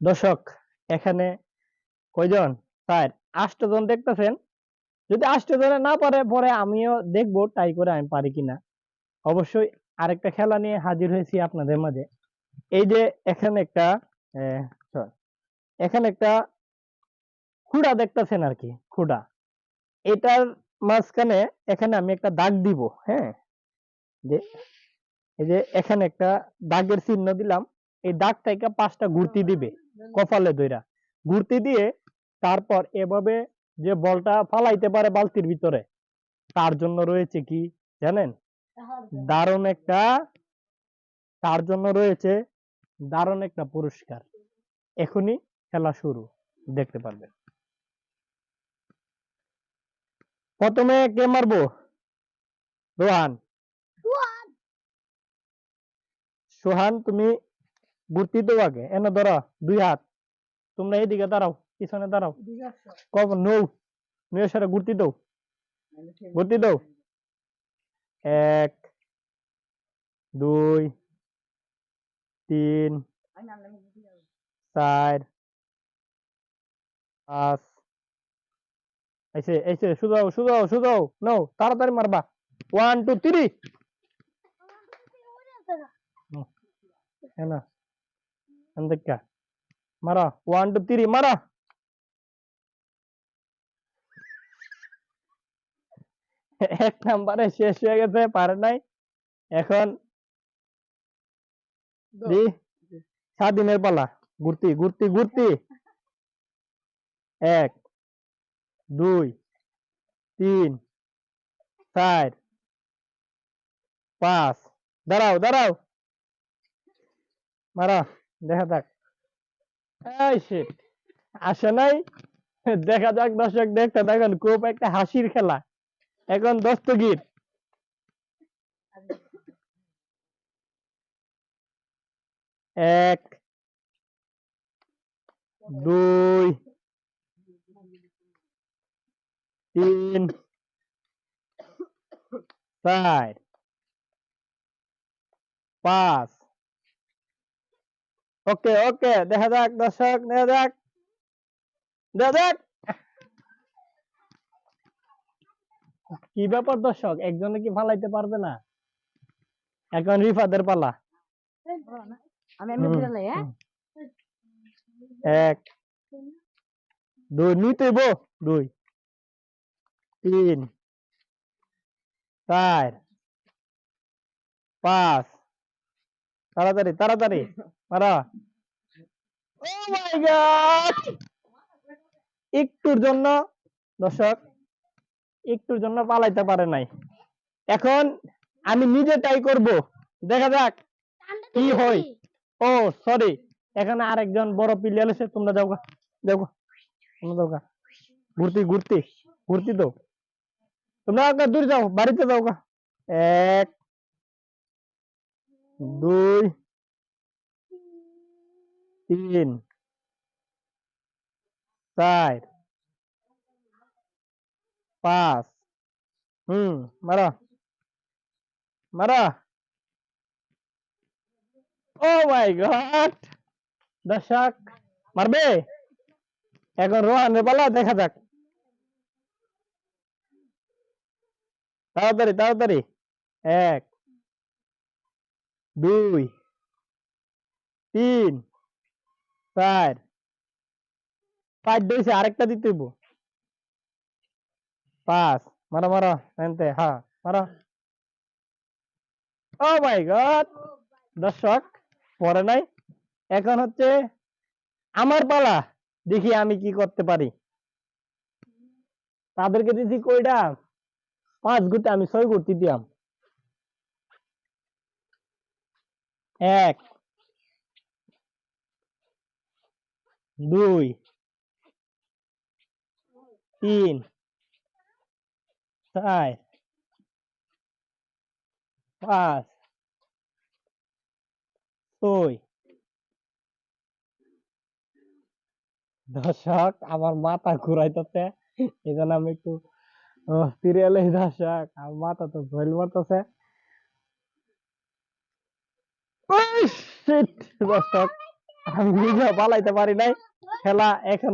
দর্শক, এখানে কয়জন? স্যার আষ্টজন দেখতেছেন। যদি আষ্টজনে না পারে, পরে আমিও দেখব ট্রাই করে আমি পারি কিনা। অবশ্যই আরেকটা খেলা নিয়ে হাজির হয়েছি আপনাদের মাঝে। এই যে এখানে একটা এখানে একটা খুঁড়া দেখতেছেন আর কি, খুঁড়া। এটার মাঝখানে এখানে আমি একটা দাগ দিব হ্যাঁ? যে, এই যে এখানে একটা দাগের চিহ্ন দিলাম, এই দাগ থেকে পাঁচটা ঘুরতি দিবে। কপালে দইরা ঘুরতি দিয়ে তারপর এভাবে যে বলটা ফালাইতে পারে বালতির ভিতরে তার জন্য রয়েছে কি জানেন? দারুণ একটা তার জন্য রয়েছে দারুণ একটা পুরস্কার। এখনই খেলা শুরু দেখতে পারবেন। প্রথমে কে মারবো? রোহান। সোহান তুমি ঘুরতি তো আগে। এনে ধরো দুই হাত। তোমরা এইদিকে দাঁড়াও পিছনে দাঁড়াও। কব নৌ। নৌয়ের সাথে ঘুরতি দাও ঘুরতি দাও এক দুই তিন চার পাঁচ। এসে এসে সুদাও সুদাও সুদাও নাও তাড়াতাড়ি মারবা। ওয়ান টু থ্রি না എന്തൊക്കെയാ মারা ওয়ান টু থ্রি মারা এক নাম্বারে শেষ হয়ে গেছে পারে নাই এখন জি স্বাধীনের পালা ঘুরতি ঘুরতি ঘুরতি এক দুই তিন চার পাঁচ দাঁড়াও দাঁড়াও মারা দেখা যাক। এই shit, আসে নাই? দেখা যাক দর্শক দেখতে দেখেন খুব একটা হাসির খেলা। এখন দস্তগীর। এক দুই তিন চার পাঁচ ওকে ওকে দেখা যাক দর্শক দেখা যাক। দেখা যাক। কি ব্যাপার দর্শক একজনে কি ফালাইতে পারবে না? এখন রিফাদের পালা। হ্যাঁ? এক দুই নিতে বো দুই তিন চার পাঁচ। তাড়াতাড়ি তাড়াতাড়ি। মারা গড একটুর জন্য দর্শক একটুর জন্য পালাইতে পারে নাই। এখন আমি নিজে ট্রাই করব। দেখা যাক কি হয়। ও সরি এখানে আরেকজন বড় প্লেয়ার এসে তোমরা যাও গা, তোমরা যাও। ঘুরতি ঘুরতি ঘুরতি তো। তোমরা আগে দূর যাও বাড়িতে যাও এক দুই তিন। চার। পাঁচ। হুম, মারা। মারা। Oh my God! দর্শক, মারবে? এখন রোহানের পালা, দেখা যাক। তাড়াতাড়ি তাড়াতাড়ি। এক, দুই, তিন। চার পাঁচ দিয়েছে, আরেকটা দিতে হইব। পাঁচ, মারো মারো, এনতে হ্যাঁ মারো। ও মাই গড, দর্শক, পরে নাই। এখন হচ্ছে আমার পালা, দেখি আমি কি করতে পারি। তাদেরকে দিছি কয়টা? পাঁচ গুতে আমি ছয় গুটি দিয়াম এক দুই, তিন, চার, পাঁচ, ছয়। দর্শক, আমার মাথা ঘুরাইতেছে। এই জন্য আমি একটু সিরিয়ালে দর্শক, আমার মাথা তো ভেল মারতেছে। দর্শক। আমি পালাইতে পারি নাই। খেলা এখন